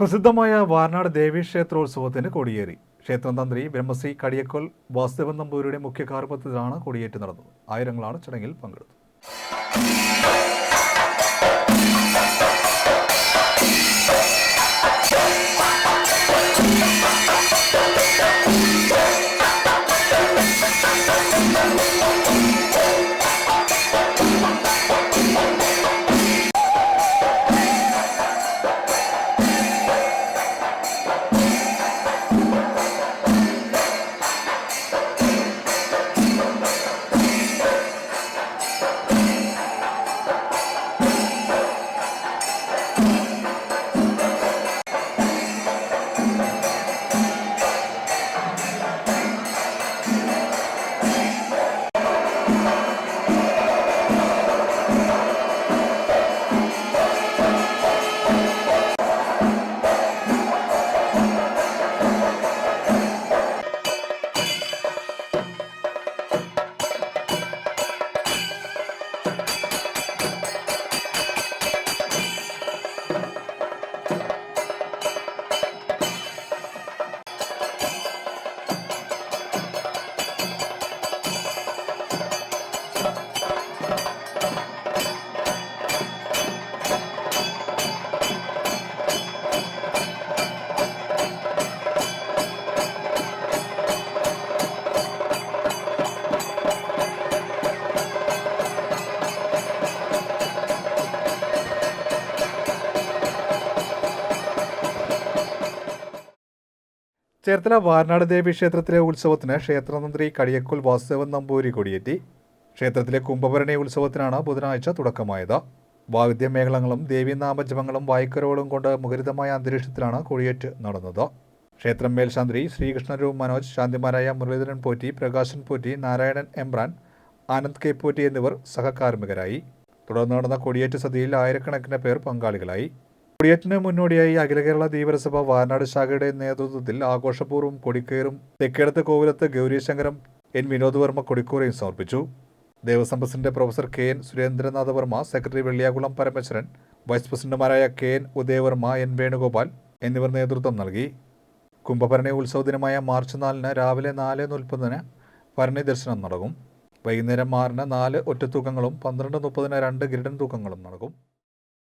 പ്രസിദ്ധമായ വാർനാട് ദേവീക്ഷേത്രോത്സവത്തിന് കൊടിയേറി. ക്ഷേത്രതന്ത്രി ബ്രഹ്മശ്രീ കടിയക്കോൽ വാസുദേവൻ നമ്പൂരിയുടെ മുഖ്യ കാർപ്പത്തിലാണ് കൊടിയേറ്റ് നടന്നത്. ആയിരങ്ങളാണ് ചടങ്ങിൽ പങ്കെടുത്തത്. ചേർത്തല വാർനാട് ദേവി ക്ഷേത്രത്തിലെ ഉത്സവത്തിന് ക്ഷേത്രമന്ത്രി കടിയക്കുൽ വാസുദേവൻ നമ്പൂരി കൊടിയേറ്റി. ക്ഷേത്രത്തിലെ കുംഭഭരണി ഉത്സവത്തിനാണ് ബുധനാഴ്ച തുടക്കമായത്. വാദ്യമേളങ്ങളും ദേവീനാമജപങ്ങളും വായ്ക്കരോടും കൊണ്ട് മുഖരിതമായ അന്തരീക്ഷത്തിലാണ് കൊടിയേറ്റ് നടന്നത്. ക്ഷേത്രം മേൽശാന്തി ശ്രീകൃഷ്ണരൂ മനോജ് ശാന്തിമാരായ മുരളീധരൻ പോറ്റി പ്രകാശൻ പോറ്റി നാരായണൻ എംബ്രാൻ ആനന്ദ് കെ പോറ്റി എന്നിവർ സഹകാർമ്മികരായി. തുടർന്ന് നടന്ന കൊടിയേറ്റ് സദ്യയിൽ ആയിരക്കണക്കിന് പേർ പങ്കാളികളായി. കൊടിയേറ്റിന് മുന്നോടിയായി അഖില കേരള ദീപരസഭ വയനാട് ശാഖയുടെ നേതൃത്വത്തിൽ ആഘോഷപൂർവം കൊടിക്കയറും തെക്കേടത്ത് കോവിലത്ത് ഗൗരീശങ്കരം എൻ വിനോദ് വർമ്മ കൊടിക്കൂറയും സമർപ്പിച്ചു. Devaswom president professor K N Surendranatha Varma secretary Velliyakulam Parameswaran vice പ്രസിഡന്റുമാരായ K N Udayavarma N Venugopal എന്നിവർ നേതൃത്വം നൽകി. കുംഭഭരണി ഉത്സവ ദിനമായ മാർച്ച് നാലിന് രാവിലെ നാല് മുപ്പതിന് ഭരണി ദർശനം നടക്കും. വൈകുന്നേരം ആറിന് നാല് ഒറ്റത്തൂക്കങ്ങളും പന്ത്രണ്ട് മുപ്പതിന് രണ്ട് ഗിരിഡൻ തൂക്കങ്ങളും നടക്കും.